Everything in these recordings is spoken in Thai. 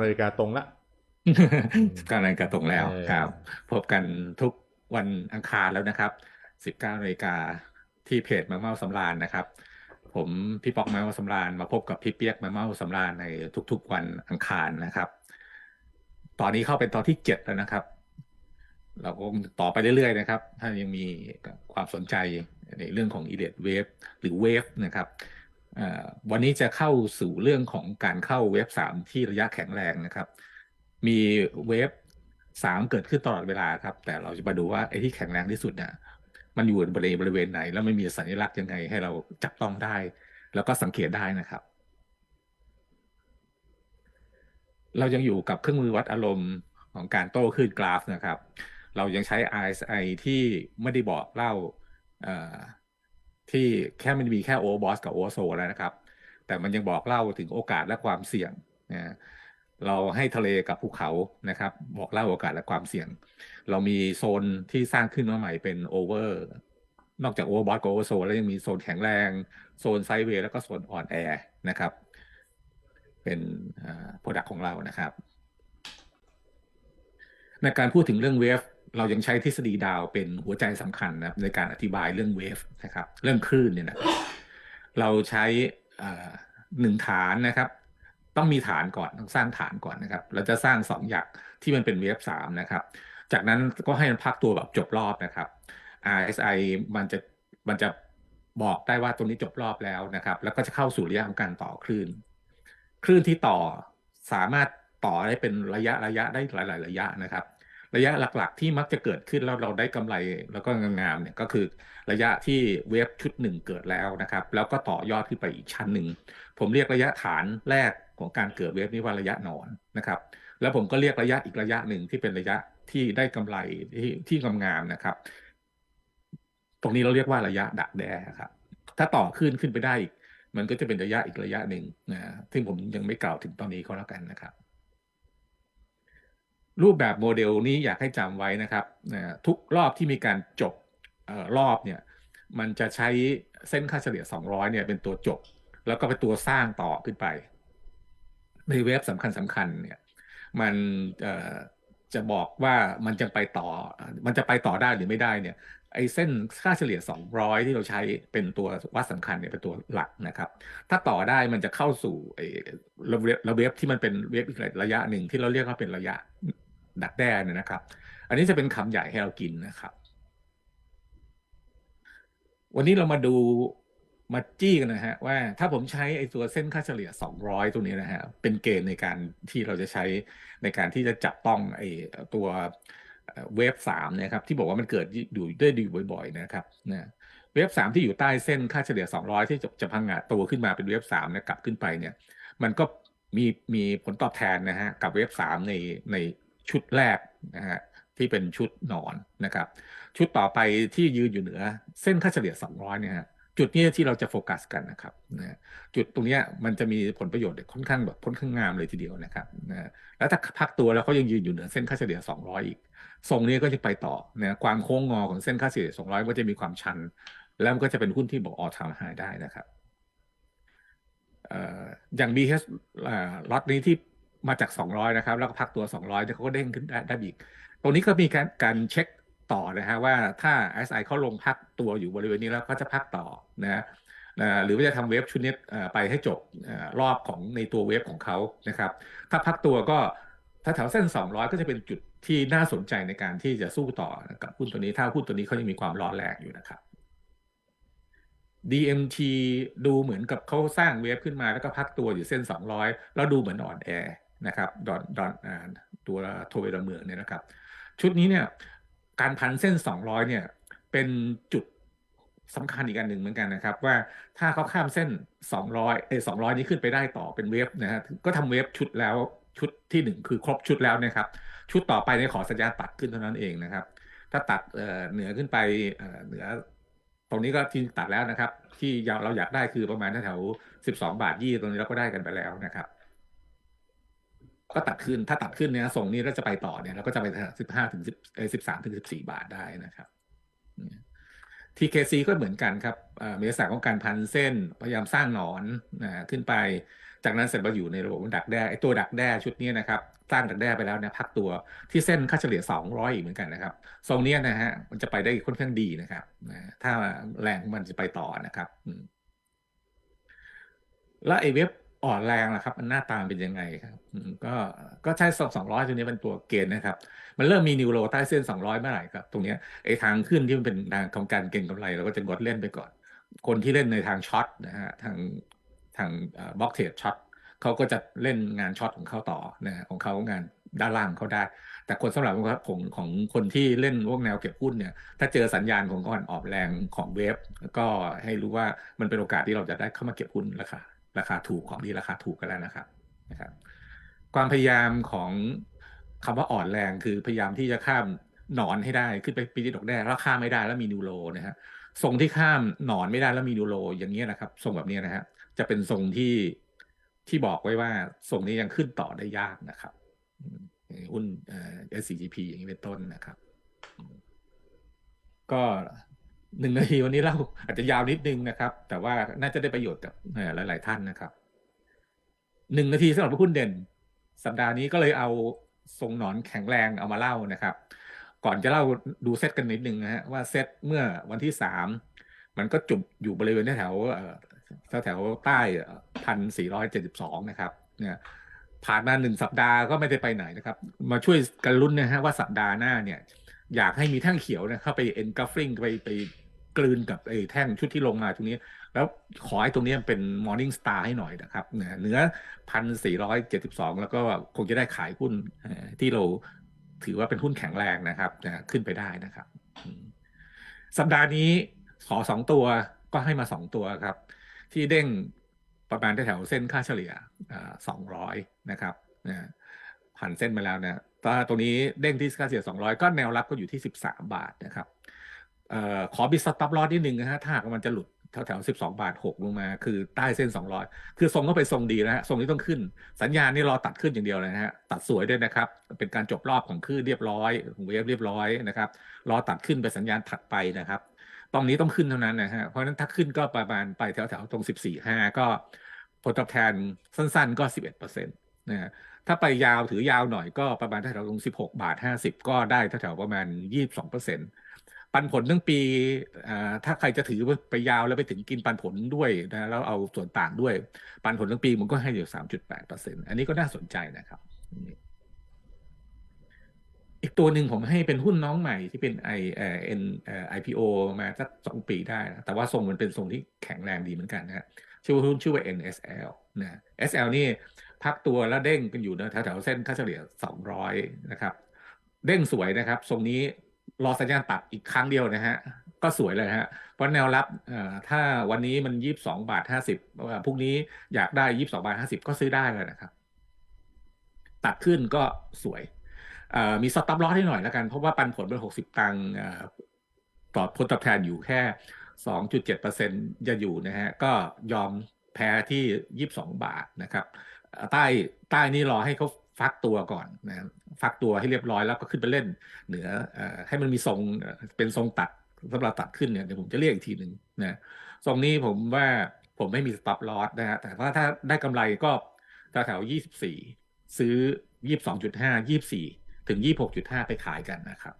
19นาฬิกาตรงละกำลังกระตรงแล้วเออครับ พบกันทุกวันอังคารแล้วนะครับ19นาฬิกาที่เพจมาเมาสำราญนะครับ ผมพี่ป๊อกมาเมาสำราญมาพบกับพี่เปียกมาเมาสำราญในทุก ๆ วันอังคารนะครับ ตอนนี้เข้าเป็นตอนที่เจ็ดแล้วนะครับ เราคงต่อไปเรื่อยๆนะครับ ถ้ายังมีความสนใจในเรื่องของ e l i t Wave หรือ Wave นะครับเอ่อ วันนี้จะเข้าสู่เรื่องของการเข้าเวฟสามที่ระยะแข็งแรงนะครับ มีเวฟสามเกิดขึ้นตลอดเวลาครับ แต่เราจะมาดูว่าไอ้ที่แข็งแรงที่สุดเนี่ยมันอยู่บริเวณบริเวณไหน แล้วไมันมีสัญลักษณ์ยังไงให้เราจับต้องได้ แล้วก็สังเกตได้นะครับ เรายังอยู่กับเครื่องมือวัดอารมณ์ของการโต้คลื่นกราฟนะครับ เรายังใช้ RSI ที่ไม่ได้บอกเล่า ที่แค่มันมีแค่โอเวอร์บอสกับโอเวอร์โซแล้วนะครับ แต่มันยังบอกเล่าถึงโอกาสและความเสี่ยงนะเราให้ทะเลกับภูเขานะครับ บอกเล่าโอกาสและความเสี่ยง เรามีโซนที่สร้างขึ้นมาใหม่เป็นโอเวอร์นอกจากโอเวอร์บอสกับโอเวอร์โซแล้วยังมีโซนแข็งแรง โซนไซเวย์แล้วก็โซนอ่อนแอนะครับ เป็นโปรดักของเรานะครับ ในการพูดถึงเรื่องเวฟ เรายังใช้ทฤษฎีดาวเป็นหัวใจสำคัญนะครับในการอธิบายเรื่องเวฟนะครับ เรื่องคลื่นเนี่ยนะเราใช้หนึ่งฐานนะครับ ต้องมีฐานก่อนต้องสร้างฐานก่อนนะครับ เราจะสร้างสองอย่างที่มันเป็นเวฟสามนะครับ จากนั้นก็ให้มันพักตัวแบบจบรอบนะครับ RSI มันจะมันจะบอกได้ว่าตรงนี้จบรอบแล้วนะครับ แล้วก็จะเข้าสู่ระยะของการต่อคลื่น คลื่นที่ต่อสามารถต่อได้เป็นระยะระยะได้หลาย ๆ ระยะนะครับ ระยะหลักๆ ที่มักจะเกิดขึ้นแล้วเราได้กำไรแล้วก็งามๆเนี่ยก็คือระยะที่เวฟชุดหนึ่งเกิดแล้วนะครับ แล้วก็ต่อยอดขึ้นไปอีกชั้นหนึ่งผมเรียกระยะฐานแรกของการเกิดเวฟนี้ว่าระยะนอนนะครับ แล้วผมก็เรียกระยะอีกระยะหนึ่งที่เป็นระยะที่ได้กำไรที่ที่งามๆนะครับ ตรงนี้เราเรียกว่าระยะดักแด้ครับ ถ้าต่อขึ้นขึ้นไปได้อีกมันก็จะเป็นระยะอีกระยะหนึ่งนะซึ่งผมยังไม่กล่าวถึงตอนนี้ก็แล้วกันนะครับ รูปแบบโมเดลนี้อยากให้จำไว้นะครับทุกรอบที่มีการจบออรอบเนี่ยมันจะใช้เส้นค่าเฉลี่ย 200 เนี่ยเป็นตัวจบ แล้วก็เป็นตัวสร้างต่อขึ้นไป ในเว็บสำคัญสำคัญเนี่ยมันจะบอกว่ามันจะไปต่อ มันจะไปต่อได้หรือไม่ได้เนี่ย ไอ้เส้นค่าเฉลี่ย 200 ที่เราใช้เป็นตัววัดสำคัญเนี่ยเป็นตัวหลักนะครับ ถ้าต่อได้มันจะเข้าสู่ไอ้ระเวฟระเวฟที่มันเป็นเวฟอีกระยะหนึ่งที่เราเรียกว่าเป็นระยะดักแด้เนี่ยนะครับ อันนี้จะเป็นคำใหญ่ให้เรากินนะครับ วันนี้เรามาดูมาจี้กันนะฮะว่าถ้าผมใช้ไอ้ตัวเส้นค่าเฉลี่ย 200 ตัวนี้นะฮะเป็นเกณฑ์ในการที่เราจะใช้ในการที่จะจับต้องไอ้ตัว เวฟสามนี่ยครับที่บอกว่ามันเกิดอยู่ได้ดีบ่อย ๆ นะครับนะเวฟสามที่อยู่ใต้เส้นค่าเฉลี่ย 200 ที่จะจะพังงาตัวขึ้นมาเป็นเวฟสามนี่ยกลับขึ้นไปเนี่ย มันก็มีมีผลตอบแทนนะฮะกับเวฟสามในในชุดแรกนะฮะที่เป็นชุดนอนนะครับ ชุดต่อไปที่ยืนอยู่เหนือ เส้นค่าเฉลี่ย 200 เนี่ยฮะจุดนี้ที่เราจะโฟกัสกันนะครับนะจุดตรงนี้มันจะมีผลประโยชน์ค่อนข้างแบบค่อนข้างงามเลยทีเดียวนะครับนะแล้วถ้าพักตัวแล้วเขายังยืนอยู่เหนือเส้นค่าเฉลี่ย 200 อีก ทรงนี้ก็จะไปต่อนะความโค้งงอของเส้นค่าเฉลี่ย200 ก็จะมีความชัน แล้วมันก็จะเป็นหุ้นที่บอกออทามไฮได้นะครับอย่าง BH อ่าล็อตนี้ที่มาจาก 200 นะครับ แล้วก็พักตัว 200เนี่ยเขาก็เด้งขึ้นได้ได้อีก ตรงนี้ก็มีการการเช็คต่อนะฮะว่าถ้า SI เขาลงพักตัวอยู่บริเวณนี้แล้วก็จะพักต่อนะนะหรือว่าจะทำเวฟชุดนี้ไปให้จบรอบของในตัวเวฟของเขานะครับ ถ้าพักตัวก็ถ้าแถวเส้น 200 ก็จะเป็นจุด ที่น่าสนใจในการที่จะสู้ต่อกับหุ้นตัวนี้ ถ้าหุ้นตัวนี้เขายังมีความร้อนแรงอยู่นะครับ DMT ดูเหมือนกับเขาสร้างเวฟขึ้นมาแล้วก็พักตัวอยู่เส้น 200 แล้วดูเหมือนอ่อนแอนะครับดอนดอนตัวโทเวดเมืองเนี่ยนะครับ ชุดนี้เนี่ยการพันเส้น 200 เนี่ยเป็นจุดสำคัญอีกอันหนึ่งเหมือนกันนะครับ ว่าถ้าเขาข้ามเส้น 200เออ200 นี้ขึ้นไปได้ต่อเป็นเวฟนะฮะก็ทำเวฟชุดแล้ว ชุดที่หนึ่งคือครบชุดแล้วนะครับ ชุดต่อไปในยขอสัญญาณตัดขึ้นเท่านั้นเองนะครับ ถ้าตัดเอ่อเหนือขึ้นไปเอ่อเหนือ ตรงนี้ก็ที่ตัดแล้วนะครับ ที่เราอยากได้คือประมาณแถวสิบสองบาทยี่ตรงนี้เราก็ได้กันไปแล้วนะครับ ก็ตัดขึ้นถ้าตัดขึ้นเนี่ยส่งนี้เราจะไปต่อเนี่ยเราก็จะไปสิบห้าถึงสิบสิบสามถึงสิบสี่บาทได้นะครับ TKC ก็เหมือนกันครับอ่อมีลักษณะของการพันเส้น พยายามสร้างหนอนนะขึ้นไป จากนั้นเสร็จมาอยู่ในระบบดักแด้ไอตัวดักแด้ชุดนี้นะครับสร้างดักแด้ไปแล้วเนี่ยพักตัวที่เส้นค่าเฉลี่ย 200 อีกเหมือนกันนะครับทรงนี้นะฮะมันจะไปได้ค่อนข้างดีนะครับถ้าแรงมันจะไปต่อนะครับแล้วไอเว็บอ่อนแรงนะครับ มันหน้าตาเป็นยังไงครับก็ก็ใช้สองสองร้อยตัวนี้เป็นตัวเกณฑ์นะครับ มันเริ่มมีนิวโรใต้เส้น200เมื่อไหร่ครับ ตรงนี้ไอ้ทางขึ้นที่มันเป็นทางของการเก็งกำไรเราก็จะงดเล่นไปก่อน คนที่เล่นในทางช็อตนะฮะทาง ทางบล็อกเทรดช็อตเขาก็จะเล่นงานช็อตของเขาต่อนะของเขางานด้านล่างเขาได้ แต่คนสำหรับผมของคนที่เล่นพวกแนวเก็บหุ้นเนี่ย ถ้าเจอสัญญาณของก่อนออกแรงของเวฟก็ให้รู้ว่ามันเป็นโอกาสที่เราจะได้เข้ามาเก็บหุ้นราคาราคาถูกของที่ราคาถูกกันแล้วนะครับนะครับ ความพยายามของคำว่าอ่อนแรงคือพยายามที่จะข้ามหนอนให้ได้ขึ้นไปปีติดอกแด้แล้วข้ามไม่ได้แล้วมีนิวโรนะฮะ ทรงที่ข้ามหนอนไม่ได้แล้วมีนิวโรอย่างเงี้ยนะครับ ทรงแบบนี้นะฮะจะเป็นทรงที่ที่บอกไว้ว่าทรงนี้ยังขึ้นต่อได้ยากนะครับหุ้นเอ่อ SCGP อย่างนี้เป็นต้นนะครับ ก็หนึ่งนาทีวันนี้เล่าอาจจะยาวนิดนึงนะครับ แต่ว่าน่าจะได้ประโยชน์กับหลาย ๆ ท่านนะครับหนึ่งนาทีสำหรับหุ้นเด่น สัปดาห์นี้ก็เลยเอาทรงหนอนแข็งแรงเอามาเล่านะครับ ก่อนจะเล่าดูเซตกันนิดนึงนะฮะว่าเซตเมื่อวันที่สามมันก็จุดอยู่บริเวณแถวแถวแถวใต้พันสี่ร้อยเจ็ดสิบสองนะครับเนี่ยผ่านมาหนึ่งสัปดาห์ก็ไม่ได้ไปไหนนะครับ มาช่วยกันลุ้นนะฮะว่าสัปดาห์หน้าเนี่ย อยากให้มีแท่งเขียวนะเข้าไปเอ็นกัฟฟิ้งไปไปกลืนกับไอ้แท่งชุดที่ลงมาตรงนี้ แล้วขอให้ตรงนี้เป็น Morning Star ให้หน่อยนะครับเนี่ยเหนือพันสี่ร้อยเจ็ดสิบสองแล้วก็คงจะได้ขายหุ้นที่เรา ถือว่าเป็นหุ้นแข็งแรงนะครับนะขึ้นไปได้นะครับ สัปดาห์นี้ขอสองตัวก็ให้มาสองตัวครับ ที่เด้งประมาณแถวเส้นค่าเฉลี่ยสองร้อยนะครับนะผ่านเส้นมาแล้วเนี่ยตอนตรงนี้เด้งที่ค่าเฉลี่ยสองร้อยก็แนวรับก็อยู่ที่สิบสามบาทนะครับออขอบิดสต็อปลอสนิดนึงนะฮะถ้าหากว่ามันจะหลุด แถวแถวสิบสองบาทหกลงมา คือใต้เส้นสองร้อยคือทรงก็ไปทรงดีนะฮะทรงนี้ต้องขึ้น สัญญาณนี่รอตัดขึ้นอย่างเดียวเลยนะฮะตัดสวยด้วยนะครับ เป็นการจบรอบของคลื่นเรียบร้อยของเวฟเรียบร้อยนะครับ รอตัดขึ้นไปสัญญาณถัดไปนะครับตรงนี้ต้องขึ้นเท่านั้นนะฮะเพราะนั้นถ้าขึ้นก็ประมาณไปแถวแถวๆตรงสิบสี่ห้าก็ผลตอบแทนสั้นๆก็สิบเอ็ดเปอร์เซ็นต์นะฮะถ้าไปยาวถือยาวหน่อยก็ประมาณแถวๆตรงสิบหกบาทห้าสิบก็ได้แถวๆประมาณยี่สิบสองเปอร์เซ็นต์ ปันผลทั้งปีถ้าใครจะถือไปยาวแล้วไปถึงกินปันผลด้วยนะแล้วเอาส่วนต่างด้วย ปันผลทั้งปีมันก็ให้อยู่สามจุดแปดเปอร์เซ็นต์อันนี้ก็น่าสนใจนะครับ อีกตัวหนึ่งผมให้เป็นหุ้นน้องใหม่ที่เป็นไอเอ็นเอ่อ IPO มาสักสองปีได้นะแต่ว่าทรงมันเป็นทรงที่แข็งแรงดีเหมือนกันนะฮะชื่อว่าหุ้นชื่อว่า NSL นะ SL นี่พักตัวแล้วเด้งกันอยู่นะแถวๆเส้นค่าเฉลี่ย200นะครับ เด้งสวยนะครับทรงนี้ รอสัญญาณตัดอีกครั้งเดียวนะฮะ ก็สวยเลยฮะ เพราะแนวรับถ้าวันนี้มันยี่บสองบาทห้าสิบพรุ่งนี้อยากได้ยี่บสองบาทห้าสิบก็ซื้อได้เลยนะครับ ตัดขึ้นก็สวยมีสต็อปลอสให้หน่อยแล้วกัน เพราะว่าปันผลเป็นหกสิบตังค์เอ่อต่อผลตอบแทนอยู่แค่สองจุดเจ็ดเปอร์เซ็นจะอยู่นะฮะ ก็ยอมแพ้ที่ยี่บสองบาทนะครับเอ่อใต้ใต้นี่รอให้เขา ฟักตัวก่อนนะฟักตัวให้เรียบร้อยแล้วก็ขึ้นไปเล่น เหนือให้มันมีทรงเป็นทรงตัดสำหรับตัดขึ้นเนี่ยเดี๋ยวผมจะเรียกอีกทีหนึ่งนะทรงนี้ผมว่าผมไม่มีสต็อปลอสนะฮะแต่ว่าถ้าได้กำไรก็แถวยี่สิบสี่ซื้อยี่สิบสองจุดห้ายี่สิบสี่ถึงยี่หกจุดห้าไปขายกันนะครับ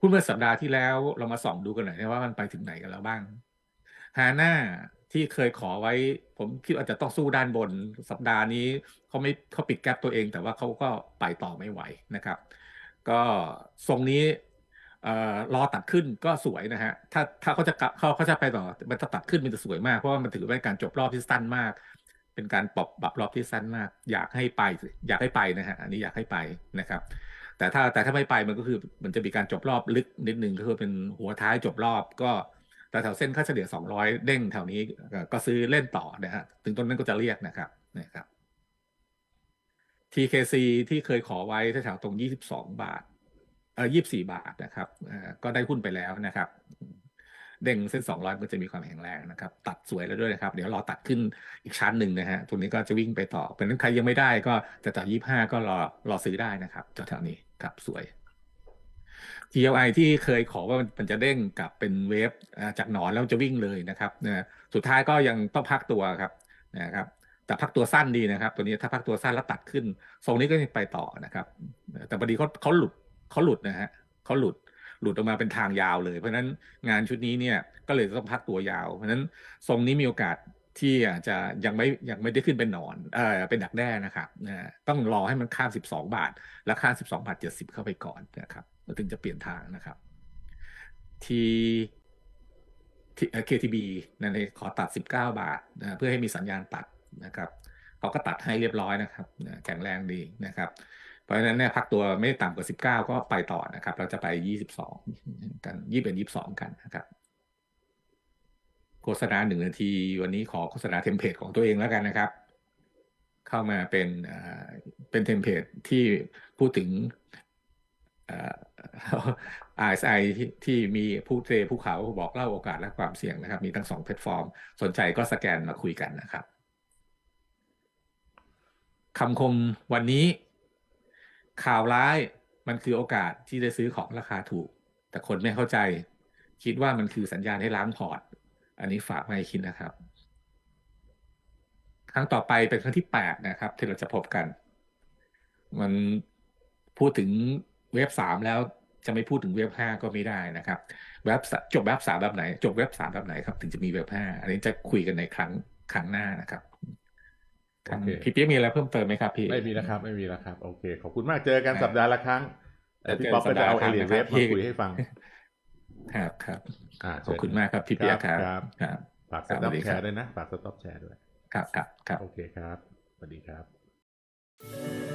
หุ้นเมื่อสัปดาห์ที่แล้วเรามาส่องดูกันหน่อยนะว่ามันไปถึงไหนกันแล้วบ้างฮาน่า ที่เคยขอไว้ ผมคิดว่าจะต้องสู้ด้านบนสัปดาห์นี้เขาไม่เขาปิดแกลบตัวเอง แต่ว่าเขาก็ไปต่อไม่ไหวนะครับ ก็ทรงนี้เอ่อรอตัดขึ้นก็สวยนะฮะ ถ้าถ้าเขาจะเขาเขาจะไปต่อ มันจะตัดขึ้นมันจะสวยมาก เพราะว่ามันถือเป็นการจบรอบที่สั้นมาก เป็นการปรับปรับรอบที่สั้นมาก อยากให้ไป อยากให้ไปนะฮะ อันนี้อยากให้ไปนะครับ แต่ถ้าแต่ถ้าไม่ไปมันก็คือมันจะมีการจบรอบลึกนิดนึงก็คือเป็นหัวท้ายจบรอบก็ แต่แถวเส้นค่าเฉลี่ย 200 เด้งแถวนี้ก็ซื้อเล่นต่อนะฮะถึงต้นนั้นก็จะเรียกนะครับนะครับ TKC ที่เคยขอไว้แถวตรง 22 บาทเออ24 บาทนะครับก็ได้หุ้นไปแล้วนะครับ เด้งเส้น 200มันจะมีความแข็งแรงนะครับ ตัดสวยแล้วด้วยนะครับ เดี๋ยวรอตัดขึ้นอีกชั้นหนึ่งนะฮะตรงนี้ก็จะวิ่งไปต่อ เพราะนั้นใครยังไม่ได้ก็จะต่อ25 ก็รอรอซื้อได้นะครับแถวๆนี้ครับสวย TLI ที่เคยขอว่ามันจะเด้งกลับเป็นเวฟจากหนอนแล้วจะวิ่งเลยนะครับนะสุดท้ายก็ยังต้องพักตัวครับนะครับแต่พักตัวสั้นดีนะครับ ตัวนี้ถ้าพักตัวสั้นแล้วตัดขึ้นทรงนี้ก็ยังไปต่อนะครับ แต่พอดีเขาเขาหลุดเขาหลุดนะฮะเขาหลุดหลุดออกมาเป็นทางยาวเลย เพราะฉะนั้นงานชุดนี้เนี่ยก็เลยต้องพักตัวยาว เพราะฉะนั้นทรงนี้มีโอกาสที่อาจจะยังไม่ยังไม่ได้ขึ้นเป็นหนอนเออเป็นดักแด้นะครับต้องรอให้มันข้าม 12 บาท แล้วข้าม 12 บาท 70 เข้าไปก่อนนะครับ แล้วถึงจะเปลี่ยนทางนะครับทีที่ KTB นั่นเลยขอตัด 19 บาทนะเพื่อให้มีสัญญาณตัดนะครับเขาก็ตัดให้เรียบร้อยนะครับแข็งแรงดีนะครับ เพราะฉะนั้นเนี่ยพักตัวไม่ต่ำกว่า 19 ก็ไปต่อนะครับ เราจะไป 22 กันยี่เป็น22 กันนะครับโฆษณาหนึ่งนาที วันนี้ขอโฆษณาเทมเพลตของตัวเองแล้วกันนะครับ เข้ามาเป็นอ่าเป็นเทมเพลตที่พูดถึงอ่า RSI ที่ที่มีผู้เทรผู้เขาบอกเล่าโอกาสและความเสี่ยงนะครับ มีทั้งสองแพลตฟอร์ม สนใจก็สแกนมาคุยกันนะครับคำคมวันนี้ ข่าวร้ายมันคือโอกาสที่จะซื้อของราคาถูก แต่คนไม่เข้าใจ คิดว่ามันคือสัญญาณให้ล้างพอร์ต อันนี้ฝากไว้คิดนะครับ ครั้งต่อไปเป็นครั้งที่แปดนะครับ ที่เราจะพบกัน มันพูดถึงเว็บสามแล้ว จะไม่พูดถึงเว็บห้าก็ไม่ได้นะครับเว็บสจบเว็บสามแบบไหน จบเว็บสามแบบไหนครับ ถึงจะมีเว็บห้าอันนี้จะคุยกันในครั้งครั้งหน้านะครับครั้งโอเคพี่เปี๊ยกมีอะไรเพิ่มเติมไหมครับพี่ไม่มีแล้วครับ ไม่มีแล้วครับโอเคขอบคุณมากเจอกันครับสัปดาห์ละครั้งแต่พี่ป๊อปก็จะเอาเอเลียนเวฟมาคุยให้ฟังครับครับอ่าขอบคุณมากครับพี่เปี๊ยกครับครับครับฝากสครับสต็วัอสปดีแชครับร์ด้วยนะฝากสต็อปแชร์ด้วย ครับครับครับโอเคครับสวัสดีครับ